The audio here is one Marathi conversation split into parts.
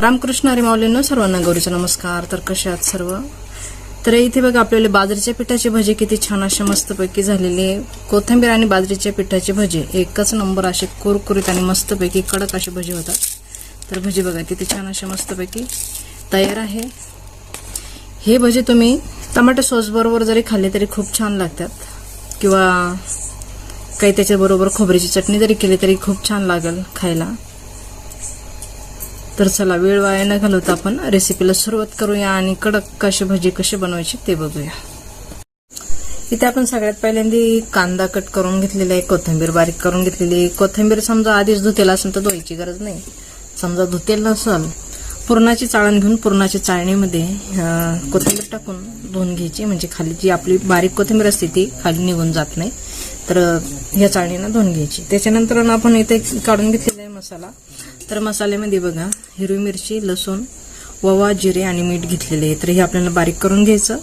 रामकृष्ण हरी माऊलींनो सर्वांना गौरीचा नमस्कार. तर कसे आहात सर्व? तर इथे बघा आपल्याला बाजरीच्या पिठाची भजी किती छान अशा मस्तपैकी झालेले कोथिंबीर आणि बाजरीच्या पिठाची भजे. एकच नंबर असे कुरकुरीत आणि मस्तपैकी कडक असे भजे होतात. तर भजी बघा किती छान अशा मस्तपैकी तयार आहे. हे भजे तुम्ही टमाटो सॉसबरोबर जरी खाल्ले तरी खूप छान लागतात. किंवा काही त्याच्याबरोबर खोबऱ्याची चटणी जरी केली तरी खूप छान लागेल खायला. तर चला वेळ वाया न घालवता आपण रेसिपीला सुरुवात करूया आणि कडक कशी भजी कशी बनवायची ते बघूया. इथे आपण सगळ्यात पहिल्यांदा कांदा कट करून घेतलेला आहे कोथिंबीर बारीक करून घेतलेली आहे. कोथिंबीर समजा आधीच धुतेला असेल तर धुवायची गरज नाही. समजा धुतेल नसल पुरणाची चाळण घेऊन पुरणाच्या चाळणीमध्ये कोथिंबीर टाकून धुवून घ्यायची. म्हणजे खाली जी आपली बारीक कोथिंबीर असते ती खाली निघून जात नाही. तर ह्या चाळणीनं धुवून घ्यायची. त्याच्यानंतर आपण इथे काढून घेतलेला आहे मसाला. तर मसाल्यामध्ये बघा हिरवी मिरची लसूण ववा जिरे आणि मीठ घेतलेले आहे. तर हे आपल्याला बारीक करून घ्यायचं.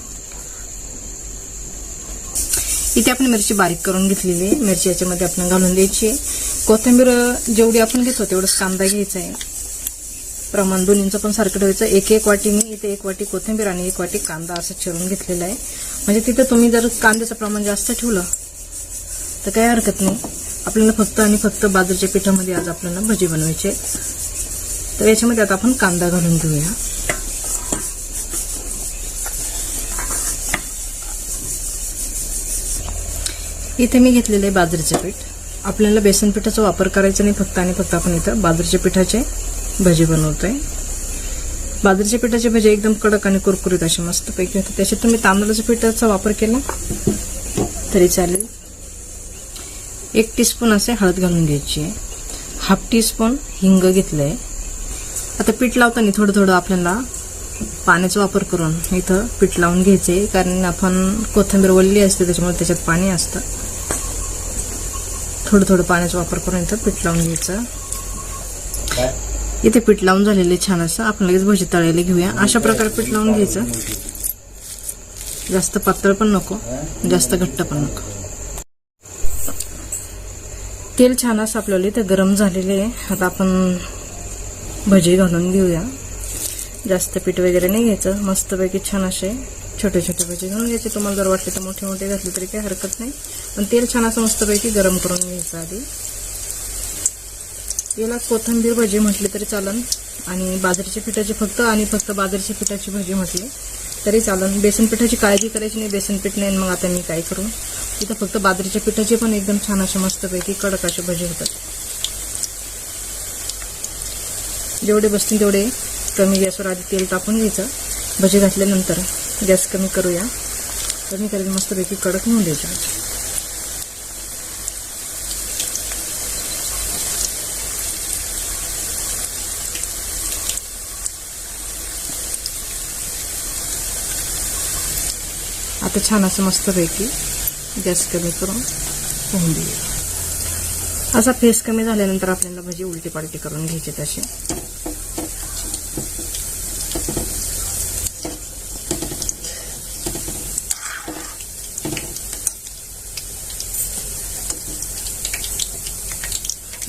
इथे आपण मिरची बारीक करून घेतलेली आहे. मिरची याच्यामध्ये आपण घालून द्यायची आहे. कोथिंबीर जेवढी आपण घेतो तेवढंच कांदा घ्यायचा आहे. प्रमाण दोन्हींचं पण सारखं ठेवायचं. एक एक वाटी मी इथे एक वाटी कोथिंबीर आणि एक वाटी कांदा असं चिरून घेतलेला आहे. म्हणजे तिथं तुम्ही जर कांद्याचं प्रमाण जास्त ठेवलं तर काही हरकत नाही. आपल्याला फक्त आणि फक्त बाजूच्या पिठामध्ये आज आपल्याला भजी बनवायचे तर याच्यामध्ये आता आपण कांदा घालून घेऊया. इथे मी घेतलेलं आहे बाजरीचं पीठ. आपल्याला बेसन पिठाचा वापर करायचा नाही फक्त आणि फक्त आपण इथं बाजरीच्या पिठाचे भजी बनवतोय. बाजरीच्या पिठाचे भजी एकदम कडक आणि कुरकुरीत असे मस्तपैकी होते त्याच्यात तुम्ही तांदळाच्या पिठाचा वापर केला तरी चालेल. एक टीस्पून असे हळद घालून घ्यायची. आहे हाफ टीस्पून हिंग घेतलं आहे आता पीठ लावताना थोडं थोडं आपल्याला पाण्याचा वापर करून इथं पीठ लावून घ्यायचं आहे कारण आपण कोथिंबीर वल्ली असते त्याच्यामुळे त्याच्यात पाणी असतं. थोडं थोडं पाण्याचा वापर करून इथं पीठ लावून घ्यायचं. इथे पीठ लावून झालेलं छान असं. आपण लगेच भजी तळायला घेऊया. अशा प्रकारे पीठ लावून घ्यायचं. जास्त पातळ पण नको जास्त घट्ट पण नको. तेल छान असं आपल्याला इथे गरम झालेले आहे. आता आपण भजी घालून घेऊया. जास्त पीठ वगैरे नाही घ्यायचं. मस्तपैकी छान असे छोटे छोटे भजी घालून घ्यायचे. तुम्हाला जर वाटले तर मोठे मोठे घातले तरी काही हरकत नाही. पण तेल छान असं मस्तपैकी गरम करून घ्यायचं आधी. याला कोथिंबीर भजी म्हटली तरी चालन. आणि बाजरीच्या पिठाची फक्त आणि फक्त बाजरीच्या पिठाची भजी म्हटली तरी चालन. बेसन पिठाची काळजी करायची नाही. बेसन पीठ नाही मग आता मी काय करू? इथं फक्त बाजरीच्या पिठाचे पण एकदम छान असे मस्तपैकी कडक असे भजे होतात. जेवढे बसतील तेवढे कमी गॅसवर आधी तेल टाकून घ्यायचं. भजे घातल्यानंतर गॅस कमी करूया. कमी करायचं मस्तपैकी कडक होऊन द्यायचं. आता छान असं मस्तपैकी गॅस कमी करून होऊन देऊया असा फेस कमी झाल्यानंतर आपल्याला भजी उलटी पालटी करून घ्यायची तशी.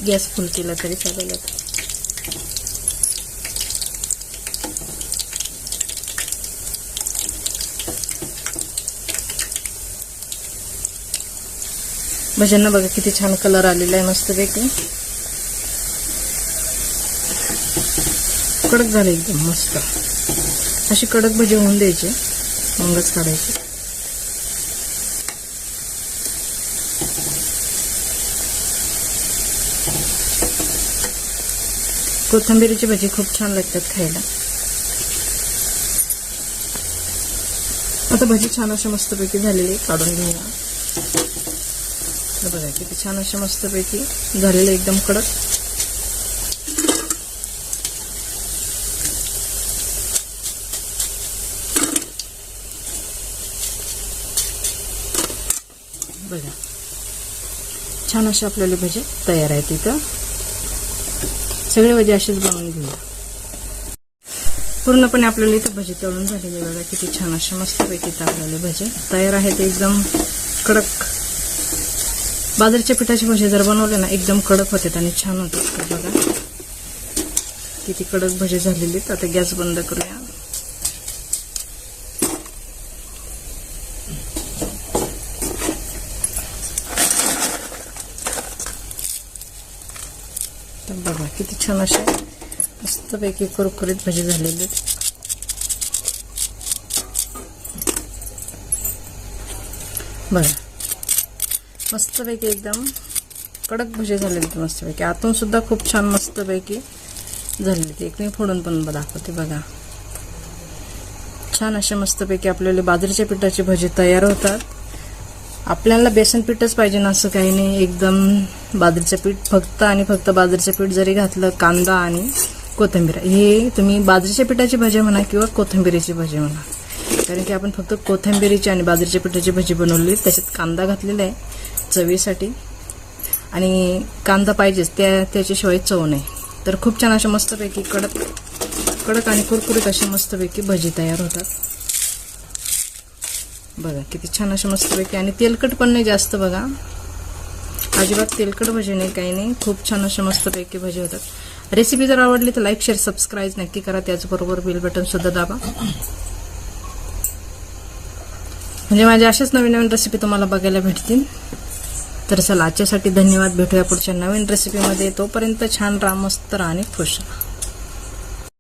गॅस फुल केला तरी चालेल भज्यांना बघा किती छान कलर आलेला आहे मस्तपैकी कडक झाले एकदम मस्त. अशी कडक भजी होऊन द्यायची. मगच काढायची. कोथिंबीरीची भजी खूप छान लागतात खायला. आता भजी छान अशा मस्तपैकी झालेली काढून घेऊया. हे बघा किती छान अशा मस्तपैकी झालेले एकदम कडक. बघा. छान असे आपल्याला भजे तयार आहेत इथं. सगळे भजे असेच बनवून घेऊया. पूर्णपणे आपल्याला इथं भजी तळून झालेली बघा किती छान असे मस्तपैकी इथं आपल्याला भजे तयार आहेत. एकदम कडक. बाजरीच्या पिठाची भजी जर बनवले ना एकदम कडक होतात आणि छान होतात बघा किती कडक भजी झालेली आहेत. आता गॅस बंद करूया. तर बघा किती छान असे मस्तपैकी कुरकुरीत भजी झालेली आहेत. बघा मस्तपैकी एकदम कडक भजे झालेले आहेत मस्तपैकी. आतून सुद्धा खूप छान मस्तपैकी झालेले ते एक मी फोडून पण दाखवते बघा. छान असे मस्तपैकी आपल्याला बाजरीच्या पिठाची भजे तयार होतात. आपल्याला बेसन पीठच पाहिजे ना असं काही नाही. एकदम बाजरीचं पीठ फक्त आणि फक्त बाजरीचं पीठ जरी घातलं कांदा आणि कोथिंबीर. हे तुम्ही बाजरीच्या पिठाची भजे म्हणा किंवा कोथिंबीरीची भजी म्हणा. कारण की आपण फक्त कोथिंबीरीची आणि बाजरीच्या पिठाची भजी बनवली त्याच्यात कांदा घातलेला आहे. चवीसाठी. आणि कांदा पाहिजेच त्या त्याच्याशिवाय चव नाही. तर खूप छान अशा मस्तपैकी कडक कडक आणि कुरकुरीत अशी मस्तपैकी भजी तयार होतात. बघा किती छान अशा मस्तपैकी. आणि तेलकट पण नाही जास्त बघा. अजिबात तेलकट भजी नाही काही नाही. खूप छान अशा मस्तपैकी भजी होतात. रेसिपी जर आवडली तर लाईक शेअर सबस्क्राईब नक्की करा. त्याचबरोबर बेल बटन सुद्धा दाबा. म्हणजे माझ्या अशाच नवीन नवीन रेसिपी तुम्हाला बघायला भेटतील. तर चला आजच्यासाठी धन्यवाद. भेटूया पुढच्या नवीन रेसिपीमध्ये तोपर्यंत छान राहा मस्त राहा आणि खुश राहा.